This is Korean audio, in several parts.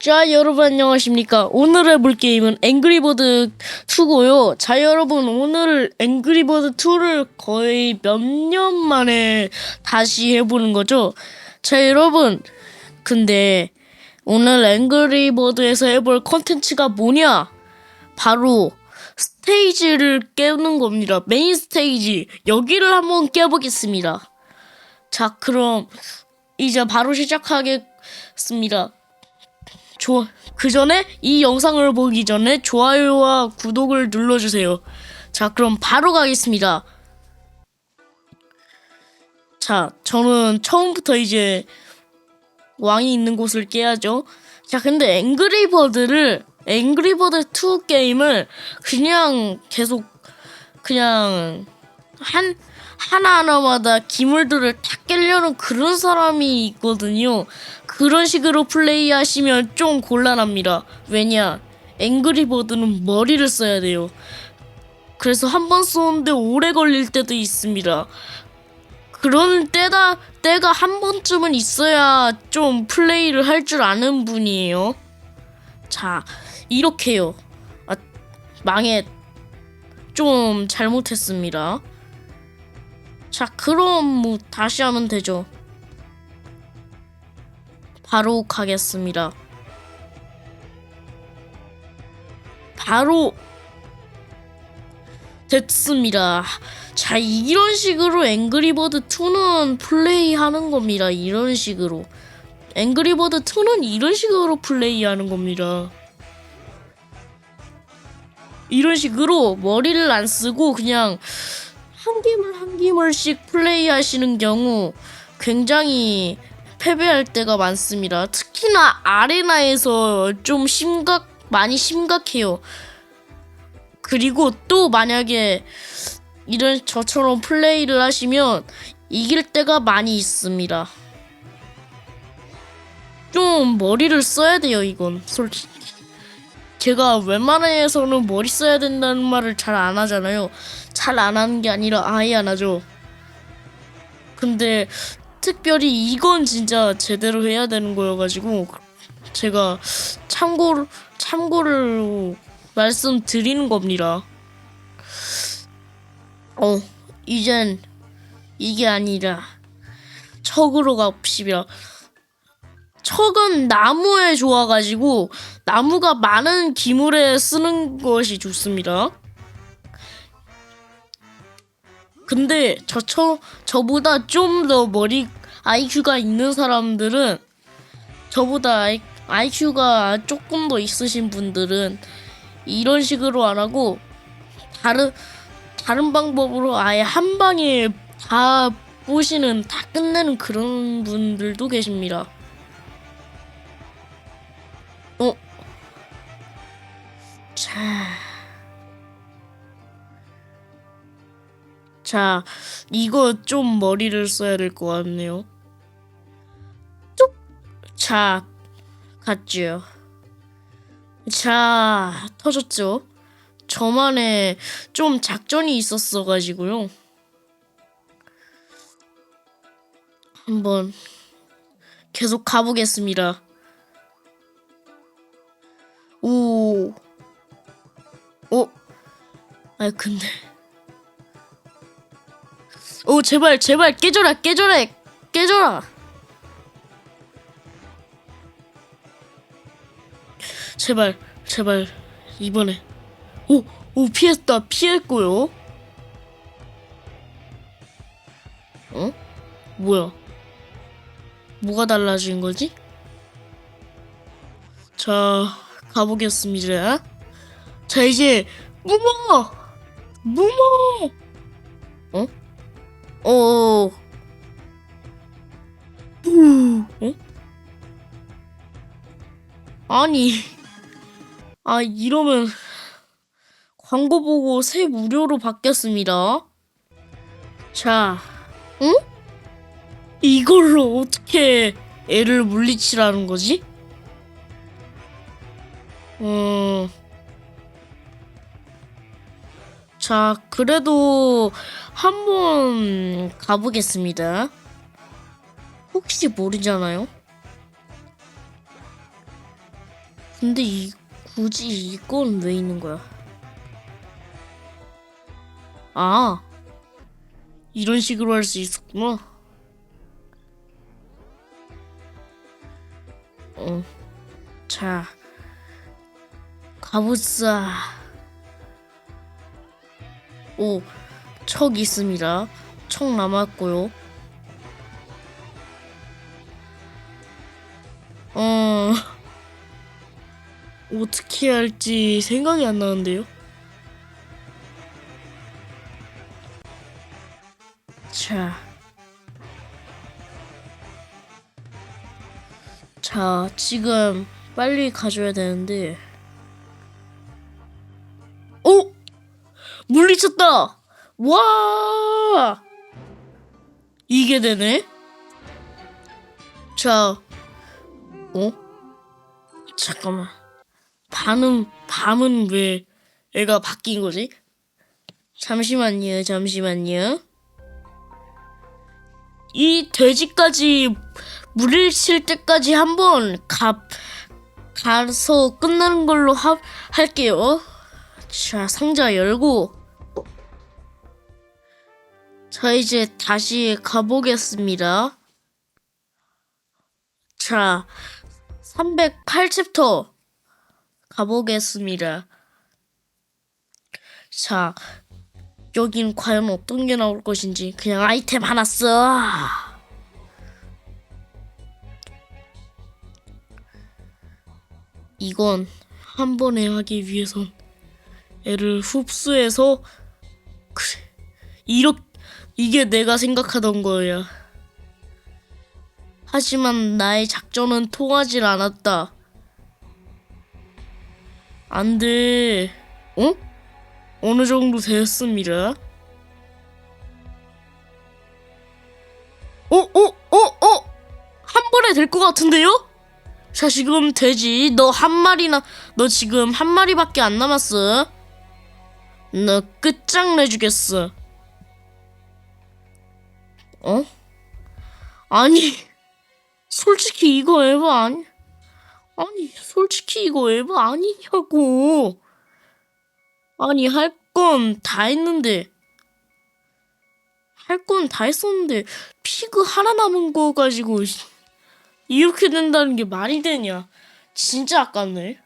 자 여러분 안녕하십니까? 오늘 해볼 게임은 앵그리버드 2고요. 자 여러분 오늘 앵그리버드 2를 거의 몇 년 만에 다시 해보는 거죠? 자 여러분 근데 오늘 앵그리버드에서 해볼 컨텐츠가 뭐냐? 바로 스테이지를 깨는 겁니다. 메인 스테이지. 여기를 한번 깨보겠습니다. 자 그럼 이제 바로 시작하겠습니다 조, 그 전에 이 영상을 보기 전에 좋아요와 구독을 눌러주세요. 자, 그럼 바로 가겠습니다. 자, 저는 처음부터 이제 왕이 있는 곳을 깨야죠. 자, 근데 앵그리버드를 앵그리버드 2 게임을 그냥 계속 그냥 한 하나하나마다 기물들을 다 깨려는 그런 사람이 있거든요. 그런 식으로 플레이하시면 좀 곤란합니다. 왜냐? 앵그리버드는 머리를 써야 돼요. 그래서 한 번 쏘는데 오래 걸릴 때도 있습니다. 그런 때다 때가 한 번쯤은 있어야 좀 플레이를 할 줄 아는 분이에요. 자, 이렇게요. 아, 망해. 좀 잘못했습니다. 자, 그럼 뭐 다시 하면 되죠. 바로 가겠습니다. 바로 됐습니다. 자, 이런 식으로 앵그리버드 2는 플레이하는 겁니다. 이런 식으로. 앵그리버드 2는 이런 식으로 플레이하는 겁니다. 이런 식으로 머리를 안 쓰고 그냥 한 기물 한 기물씩 플레이하시는 경우 굉장히 패배할 때가 많습니다. 특히나 아레나에서 좀 심각 많이 심각해요. 그리고 또 만약에 이런 저처럼 플레이를 하시면 이길 때가 많이 있습니다. 좀 머리를 써야 돼요, 이건 솔직히. 제가 웬만해서는 머리 써야 된다는 말을 잘 안 하잖아요. 잘 안 하는 게 아니라 아예 안 하죠. 근데 특별히 이건 진짜 제대로 해야 되는 거여가지고 제가 참고를 참고를 말씀드리는 겁니다. 어 이젠 이게 아니라 척으로 갑시다. 척은 나무에 좋아가지고 나무가 많은 기물에 쓰는 것이 좋습니다. 근데 저처 저보다 좀 더 머리 IQ가 있는 사람들은 저보다 I, IQ가 조금 더 있으신 분들은 이런 식으로 안 하고 다른 다른 방법으로 아예 한 방에 다 보시는 다 끝내는 그런 분들도 계십니다. 어? 자. 자, 이거 좀 머리를 써야 될 것 같네요. 뚝! 자, 갔죠. 자, 터졌죠? 저만의 좀 작전이 있었어가지고요. 한번 계속 가보겠습니다. 오, 어? 아 근데. 오 제발 제발 깨져라 깨져라 깨져라. 제발 제발 이번에. 오 오 피했다 피했고요. 어? 뭐야? 뭐가 달라진 거지? 자 가보겠습니다. 자 이제 무모 무모 어 어. 부. 어? 아니. 아, 이러면 광고 보고 새 무료로 바뀌었습니다. 자. 응? 이걸로 어떻게 애를 물리치라는 거지? 음. 자, 그래도 한번 가보겠습니다. 혹시 모르잖아요? 근데 이 굳이 이건 왜 있는 거야? 아 이런 식으로 할 수 있었구나. 어, 자 가보자. 오, 척 있습니다. 척 남았고요. 어, 어떻게 할지 생각이 안 나는데요. 자, 자, 지금 빨리 가져야 되는데. 물리쳤다! 와! 이게 되네? 자, 어? 잠깐만. 밤은, 밤은 왜 애가 바뀐 거지? 잠시만요, 잠시만요. 이 돼지까지 물을 칠 때까지 한번 가, 가서 끝나는 걸로 하, 할게요. 자, 상자 열고. 자, 이제 다시 가보겠습니다. 자, 308챕터 가보겠습니다. 자, 여긴 과연 어떤 게 나올 것인지 그냥 아이템 하나 써. 이건 한 번에 하기 위해선 애를 흡수해서 그래 이렇게 이게 내가 생각하던 거야. 하지만 나의 작전은 통하질 않았다. 안 돼. 어? 어느 정도 됐습니다. 어, 어, 어, 어! 한 번에 될 것 같은데요? 자, 지금 돼지. 너 한 마리나, 너 지금 한 마리밖에 안 남았어. 너 끝장내주겠어. 어? 아니, 솔직히 이거 에바 아니, 아니, 솔직히 이거 에바 아니냐고. 아니, 할 건 다 했는데. 할 건 다 했었는데, 피그 하나 남은 거 가지고, 씨, 이렇게 된다는 게 말이 되냐. 진짜 아깝네.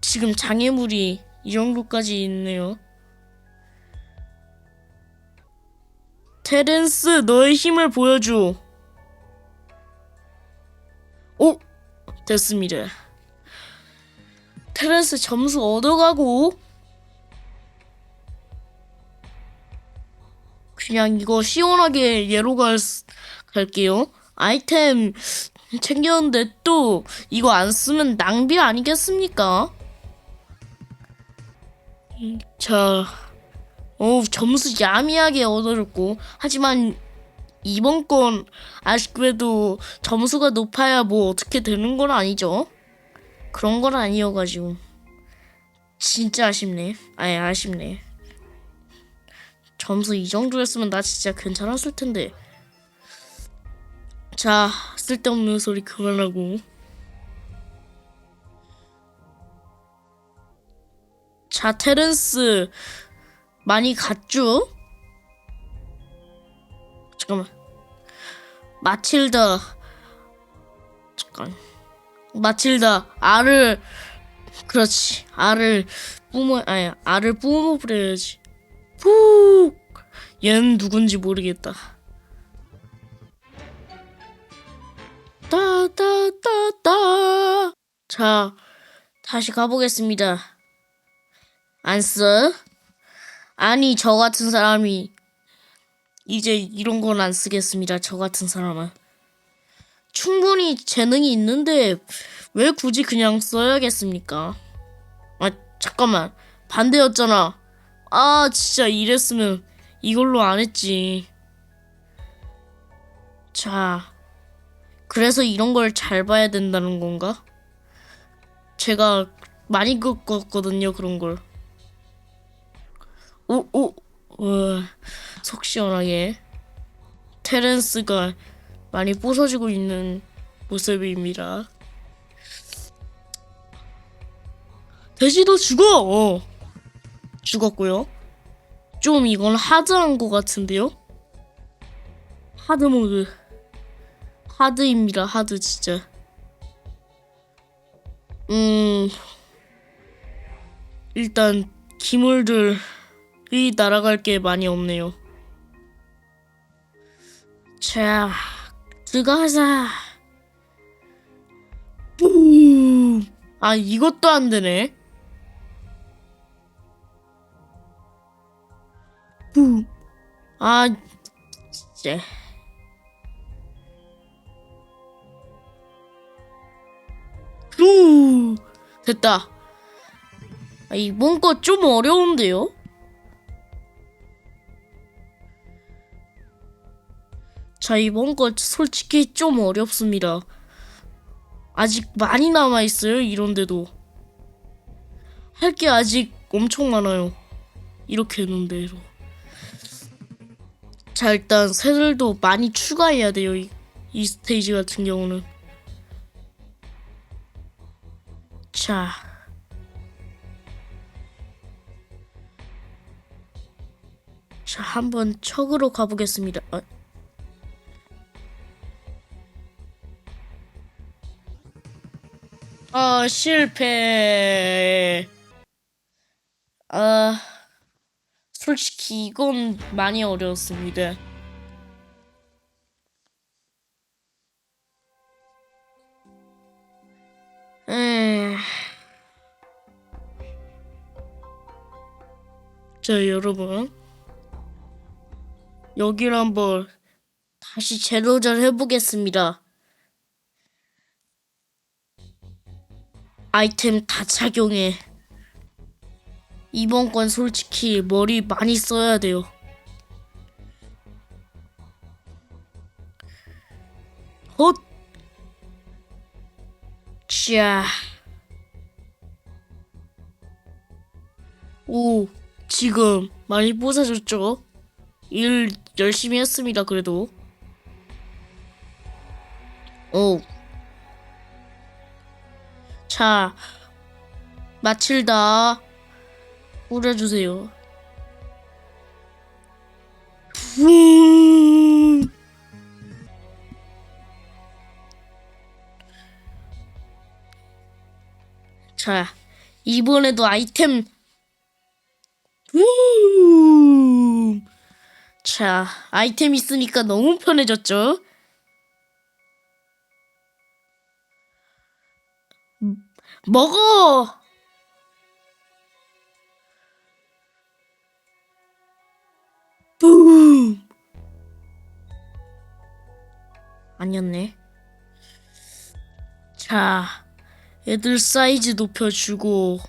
지금 장애물이 이 정도까지 있네요. 테렌스, 너의 힘을 보여줘. 오! 됐습니다. 테렌스 점수 얻어가고 그냥 이거 시원하게 예로 갈, 갈게요. 아이템 챙겼는데 또 이거 안 쓰면 낭비 아니겠습니까? 음, 자, 어 점수 야미하게 얻어졌고 하지만 이번 건 아쉽게도 점수가 높아야 뭐 어떻게 되는 건 아니죠. 그런 건 아니어가지고 진짜 아쉽네. 아예 아쉽네. 점수 이 정도였으면 나 진짜 괜찮았을 텐데. 자, 쓸데없는 소리 그만하고. 자, 테렌스 많이 갔죠? 잠깐만. 마틸다. 잠깐. 마틸다 알을 그렇지 알을 뿜어 아니 알을 뿜어 버려야지 푹 얘는 누군지 모르겠다 따따따따 자 다시 가보겠습니다 안 써 아니 저 같은 사람이 이제 이런 건 안 쓰겠습니다 저 같은 사람은 충분히 재능이 있는데 왜 굳이 그냥 써야겠습니까? 아 잠깐만 반대였잖아. 아 진짜 이랬으면 이걸로 안 했지. 자 그래서 이런 걸 잘 봐야 된다는 건가? 제가 많이 겪었거든요 그런 걸. 오오 어, 속 시원하게 테렌스가 많이 부서지고 있는 모습입니다. 돼지도 죽어. 어. 죽었고요. 좀 이건 하드한 것 같은데요? 하드 모드. 하드입니다. 하드 진짜. 음. 일단 기물들 이 날아갈 게 많이 없네요. 자, 들어가자. 뿜. 아, 이것도 안 되네. 뿜. 아, 진짜. 후. 됐다. 아, 이번 거 좀 어려운데요? 자, 이번 거 솔직히 좀 어렵습니다. 아직 많이 남아 있어요, 이런데도. 할 게 아직 엄청 많아요. 이렇게 했는데도. 자, 일단 새들도 많이 추가해야 돼요, 이, 이 스테이지 같은 경우는. 자. 자, 한번 척으로 가보겠습니다. 아, 아, 실패. 아, 솔직히 이건 많이 어려웠습니다. 음. 자, 여러분. 여기를 한번 다시 재도전 해보겠습니다. 아이템 다 착용해. 이번 건 솔직히 머리 많이 써야 돼요. 헛! 자. 오, 지금 많이 뽀사졌죠? 일 열심히 했습니다, 그래도. 오. 자, 마칠다. 뿌려주세요. 푸 자, 이번에도 아이템. 우 자, 아이템 있으니까 너무 편해졌죠? 먹어! 뿜! 아니었네. 자, 애들 사이즈 높여주고.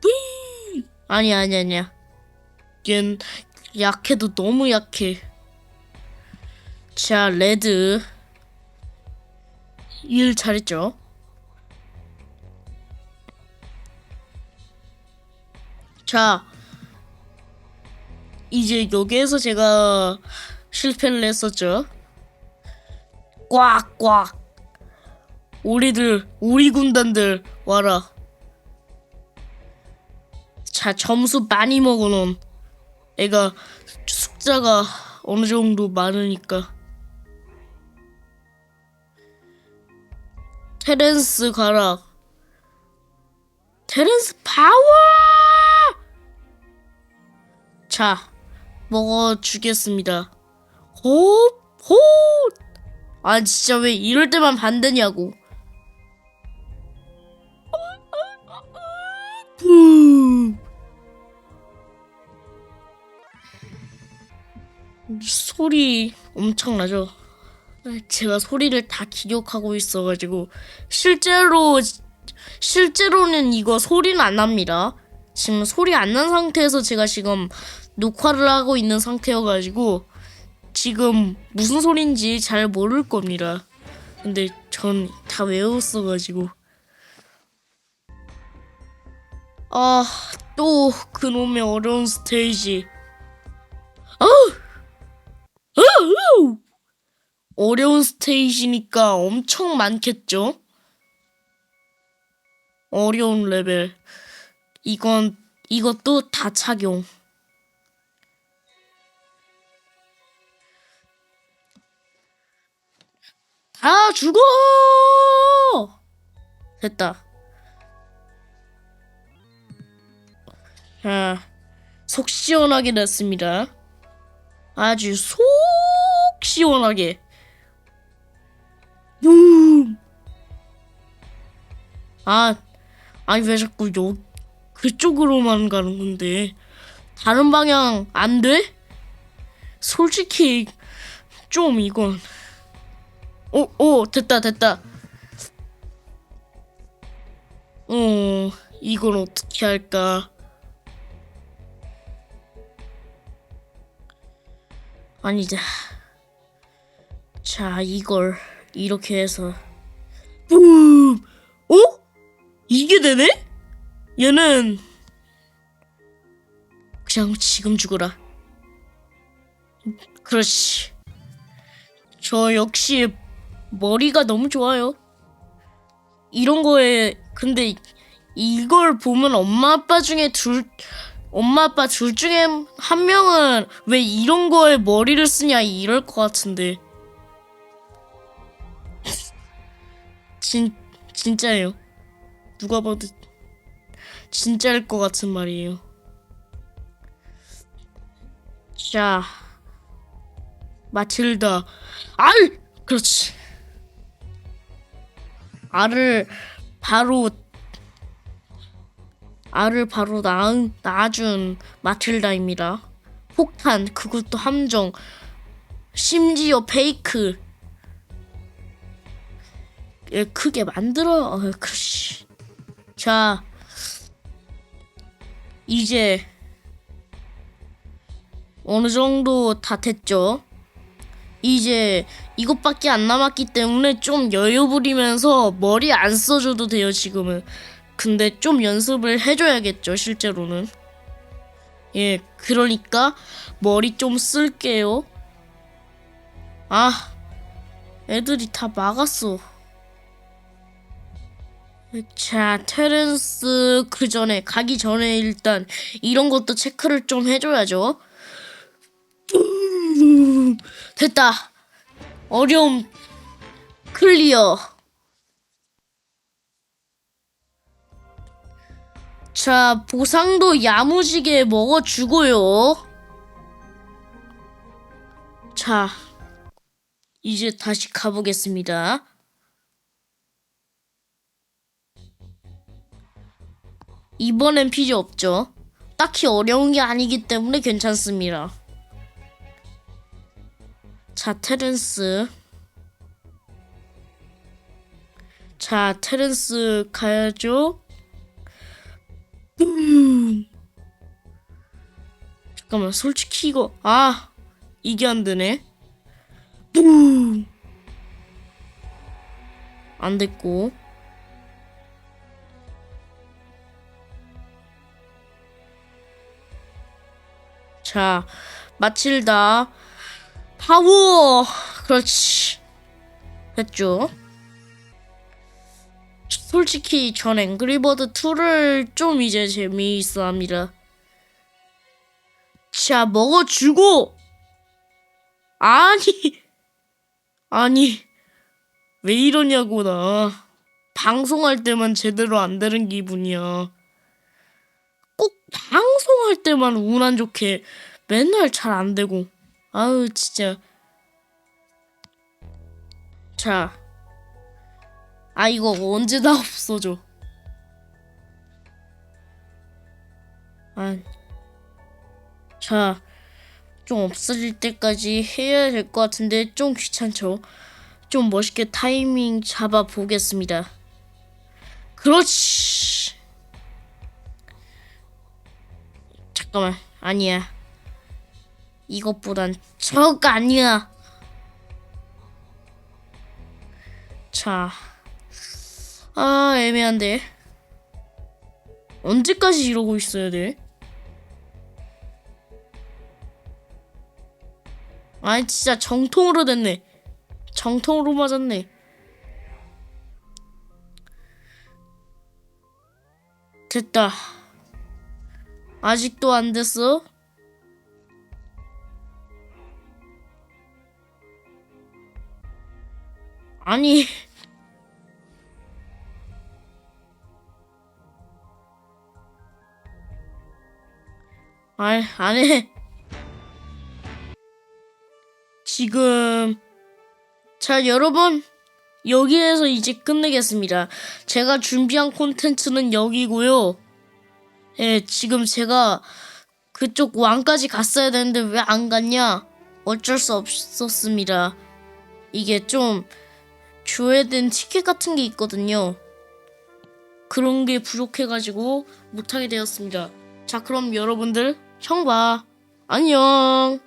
뿜! 아니, 아니, 아니야. 얜 약해도 너무 약해. 자, 레드. 일 잘했죠? 자, 이제 여기에서 제가 실패를 했었죠. 꽉꽉. 우리들, 우리 군단들 와라. 자, 점수 많이 먹어놓은 애가 숫자가 어느 정도 많으니까. 테렌스 가라. 테렌스 파워! 자, 먹어주겠습니다. 호, 호! 아, 진짜 왜 이럴 때만 반대냐고. 푸. 소리 엄청나죠? 제가 소리를 다 기억하고 있어가지고 실제로 실제로는 이거 소리는 안 납니다. 지금 소리 안 난 상태에서 제가 지금 녹화를 하고 있는 상태여가지고 지금 무슨 소린지 잘 모를 겁니다. 근데 전 다 외웠어가지고 아 또 그놈의 어려운 스테이지 아! 아우! 어려운 스테이지니까 엄청 많겠죠? 어려운 레벨. 이건 이것도 다 착용. 다 죽어! 됐다. 자, 속 시원하게 됐습니다. 아주 속 시원하게. 음. 아, 아니 왜 자꾸 요 그쪽으로만 가는 건데? 다른 방향 안 돼? 솔직히 좀 이건. 오, 오 됐다 됐다. 어 이건 어떻게 할까? 아니다 자 이걸 이렇게 해서 붐 어? 이게 되네? 얘는 그냥 지금 죽어라. 그렇지. 저 역시 머리가 너무 좋아요. 이런 거에 근데 이걸 보면 엄마 아빠 중에 둘 엄마 아빠 둘 중에 한 명은 왜 이런 거에 머리를 쓰냐 이럴 것 같은데. 진 진짜예요. 누가 봐도 진짜일 것 같은 말이에요. 자, 마틸다, 알, 그렇지. 알을 바로 알을 바로 낳은 낳아준 마틸다입니다. 폭탄 그것도 함정, 심지어 페이크. 예, 크게 만들어. 어, 그렇지. 자, 이제 어느 정도 다 됐죠? 이제 이것밖에 안 남았기 때문에 좀 여유 부리면서 머리 안 써줘도 돼요, 지금은. 근데 좀 연습을 해줘야겠죠, 실제로는. 예, 그러니까 머리 좀 쓸게요. 아, 애들이 다 막았어. 자, 테렌스 그 전에 가기 전에 일단 이런 것도 체크를 좀 해줘야죠. 됐다. 어려움 클리어. 자, 보상도 야무지게 먹어주고요. 자, 이제 다시 가보겠습니다. 이번엔 필요 없죠. 딱히 어려운 게 아니기 때문에 괜찮습니다. 자, 테렌스. 자, 테렌스 가야죠. 음. 잠깐만, 솔직히 이거 아 이게 안 되네. 음. 안 됐고. 자, 마틸다 파워. 그렇지. 됐죠? 솔직히 전 앵그리버드 2를 좀 이제 재미있어 합니다. 자, 먹어주고! 아니! 아니, 왜 이러냐고, 나. 방송할 때만 제대로 안 되는 기분이야. 꼭 방 송할 때만 운 안 좋게 맨날 잘 안 되고. 아우, 진짜. 자. 아, 이거 언제 다 없어져. 아. 자. 좀 없어질 때까지 해야 될 것 같은데 좀 귀찮죠. 좀 멋있게 타이밍 잡아 보겠습니다. 그렇지. 잠깐만, 아니야. 이것보단 저가 아니야. 자, 아 애매한데. 언제까지 이러고 있어야 돼? 아니 진짜 정통으로 됐네. 정통으로 맞았네. 됐다. 아직도 안 됐어? 아니. 아, 안 해. 지금 자, 여러분. 여기에서 이제 끝내겠습니다. 제가 준비한 콘텐츠는 여기고요. 예, 지금 제가 그쪽 왕까지 갔어야 되는데 왜 안 갔냐? 어쩔 수 없었습니다. 이게 좀 줘야 된 티켓 같은 게 있거든요. 그런 게 부족해가지고 못하게 되었습니다. 자, 그럼 여러분들, 형봐. 안녕.